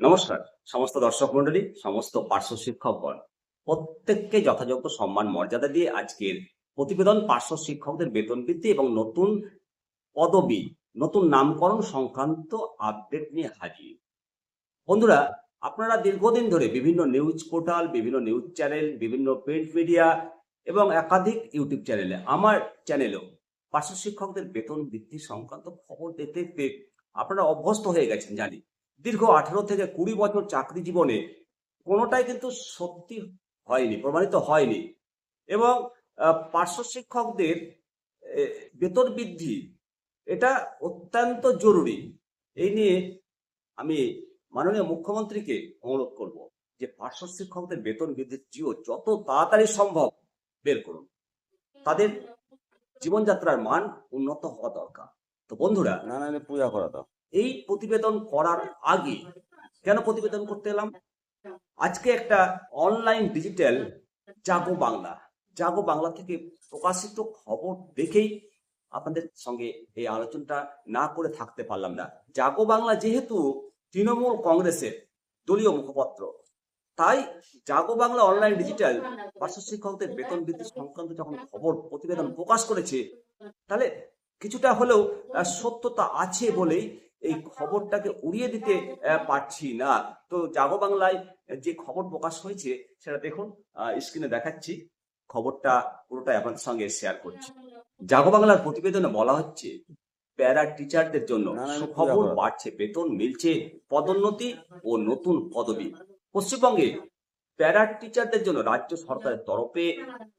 নমস্কার। সমস্ত দর্শক মন্ডলী সমস্ত পার্শ্ব শিক্ষকগণ, প্রত্যেককে যথাযোগ্য সম্মান, মর্যাদা দিয়ে আজকের প্রতিবেদন পার্শ্ব শিক্ষকদের বেতন বৃদ্ধি এবং নতুন পদবি, নতুন নামকরণ সংক্রান্ত আপডেট নিয়ে হাজির। বন্ধুরা, আপনারা দীর্ঘদিন ধরে বিভিন্ন নিউজ পোর্টাল বিভিন্ন নিউজ চ্যানেল বিভিন্ন প্রিন্ট মিডিয়া এবং একাধিক ইউটিউব চ্যানেলে আমার চ্যানেলেও পার্শ্ব শিক্ষকদের বেতন বৃদ্ধি সংক্রান্ত খবর দেখতে দেখতে আপনারা অভ্যস্ত হয়ে গেছেন জানি। দীর্ঘ আঠেরো থেকে কুড়ি বছর চাকরি জীবনে কোনোটাই কিন্তু সত্যি হয়নি, প্রমাণিত হয়নি। এবং পার্শ্ব শিক্ষকদের বেতন বৃদ্ধি, এটা অত্যন্ত জরুরি। এই নিয়ে আমি মাননীয় মুখ্যমন্ত্রীকে অনুরোধ করব যে পার্শ্ব শিক্ষকদের বেতন বৃদ্ধির জিও যত তাড়াতাড়ি সম্ভব বের করুন। তাদের জীবনযাত্রার মান উন্নত হওয়া দরকার। তো বন্ধুরা না না পূজা করা তো এই প্রতিবেদন করার আগে কেন প্রতিবেদন করতে এলাম? আজকে একটা অনলাইন ডিজিটাল জাগো বাংলা। জাগো বাংলা থেকে প্রকাশিত খবর দেখেই আপনাদের সঙ্গে এই আলোচনাটা না করে থাকতে পারলাম না। জাগো বাংলা যেহেতু তৃণমূল কংগ্রেসের দলীয় মুখপত্র, তাই জাগো বাংলা অনলাইন ডিজিটাল পার্শ্ব শিক্ষকদের বেতন বৃদ্ধি সংক্রান্ত যখন খবর প্রতিবেদন প্রকাশ করেছে, তাহলে কিছুটা হলেও সত্যতা আছে বলেই এই খবরটাকে উড়িয়ে দিতে পারছি না। তো জাগো বাংলায় যে খবর প্রকাশ হয়েছে সেটা দেখুন স্ক্রিনে দেখাচ্ছি। খবরটা পুরোটাই আপনাদের সঙ্গে শেয়ার করছি। জাগো বাংলার প্রতিবেদনে বলা হচ্ছে প্যারা টিচারদের জন্য সুখবর বাড়ছে বেতন মিলছে পদোন্নতি ও নতুন পদবি। পশ্চিমবঙ্গে প্যারা টিচারদের জন্য রাজ্য সরকারের তরফে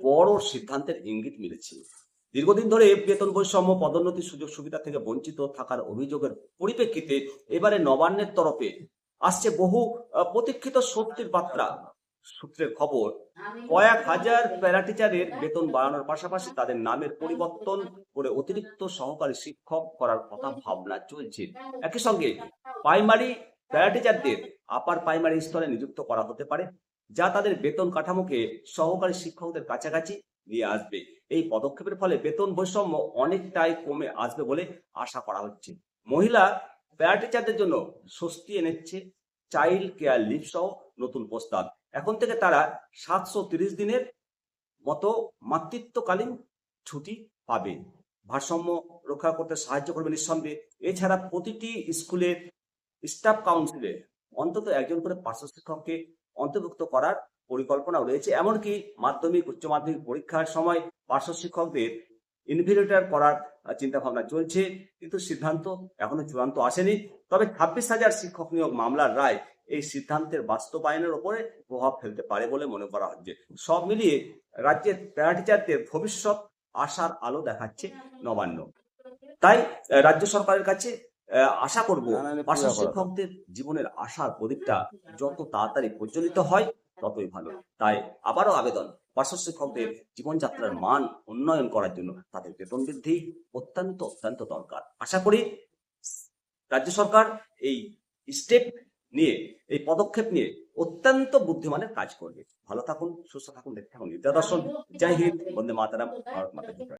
বড় সিদ্ধান্তের ইঙ্গিত মিলেছে। দীর্ঘদিন ধরে বেতন বৈষম্য পদোন্নতি সুযোগ সুবিধা থেকে বঞ্চিত থাকার অভিযোগের পরিপ্রেক্ষিতে এবারে নবান্নের তরফে আসছে বহু প্রতীক্ষিত সত্যির বার্তা। সূত্রের খবর, কয়েক হাজার প্যারা টিচারের বেতন বাড়ানোর পাশাপাশি তাদের নামের পরিবর্তন করে অতিরিক্ত সহকারী শিক্ষক করার কথা ভাবনা চলছে। একই সঙ্গে প্রাইমারি প্যারা টিচারদের আপার প্রাইমারি স্তরে নিযুক্ত করা হতে পারে, যা তাদের বেতন কাঠামোকে সহকারী শিক্ষকদের কাছাকাছি নিয়ে আসবে। এই পদক্ষেপের ফলে বেতন বৈষম্য অনেকটাই কমে আসবে বলে আশা করা হচ্ছে। মহিলা প্যারা টিচারদের জন্য স্বস্তি এনেছে চাইল্ড কেয়ার লিভ সহ নতুন প্রস্তাব। এখন থেকে তারা সাতশো তিরিশ দিনের মতো মাতৃত্বকালীন ছুটি পাবে। ভারসাম্য রক্ষা করতে সাহায্য করবে নিঃসন্দেহে। এছাড়া প্রতিটি স্কুলের স্টাফ কাউন্সিলে অন্তত একজন করে পার্শ্ব শিক্ষককে অন্তর্ভুক্ত করার পরিকল্পনা রয়েছে এমনকি মাধ্যমিক উচ্চ মাধ্যমিক পরীক্ষার সময় পার্শ্ব শিক্ষকদের ইনভিলেটার করার চিন্তা ভাবনা চলছে কিন্তু সিদ্ধান্ত এখনও চূড়ান্ত আসেনি। তবে ছাব্বিশ হাজার শিক্ষক নিয়োগ মামলার রায় এই সিদ্ধান্তের বাস্তবায়নের ওপরে প্রভাব ফেলতে পারে বলে মনে করা হচ্ছে। সব মিলিয়ে রাজ্যের প্যারাটিচারদের ভবিষ্যৎ আশার আলো দেখাচ্ছে নবান্ন। তাই রাজ্য সরকারের কাছে আশা করব পার্শ্ব শিক্ষকদের জীবনের আশার প্রদীপটা যত তাড়াতাড়ি প্রজ্বলিত হয় ততই ভালো। তাই আবারও আবেদন। পার্শ্ব শিক্ষকদের জীবনযাত্রার মান উন্নয়ন করার জন্য তাদের বেতন বৃদ্ধি অত্যন্ত অত্যন্ত দরকার। আশা করি রাজ্য সরকার এই স্টেপ নিয়ে এই পদক্ষেপ নিয়ে অত্যন্ত বুদ্ধিমানের কাজ করবে। ভালো থাকুন সুস্থ থাকুন দেখতে থাকুন। নিত্য দর্শন জয় হিন্দ বন্দে মাতারাম ভারত মাতা।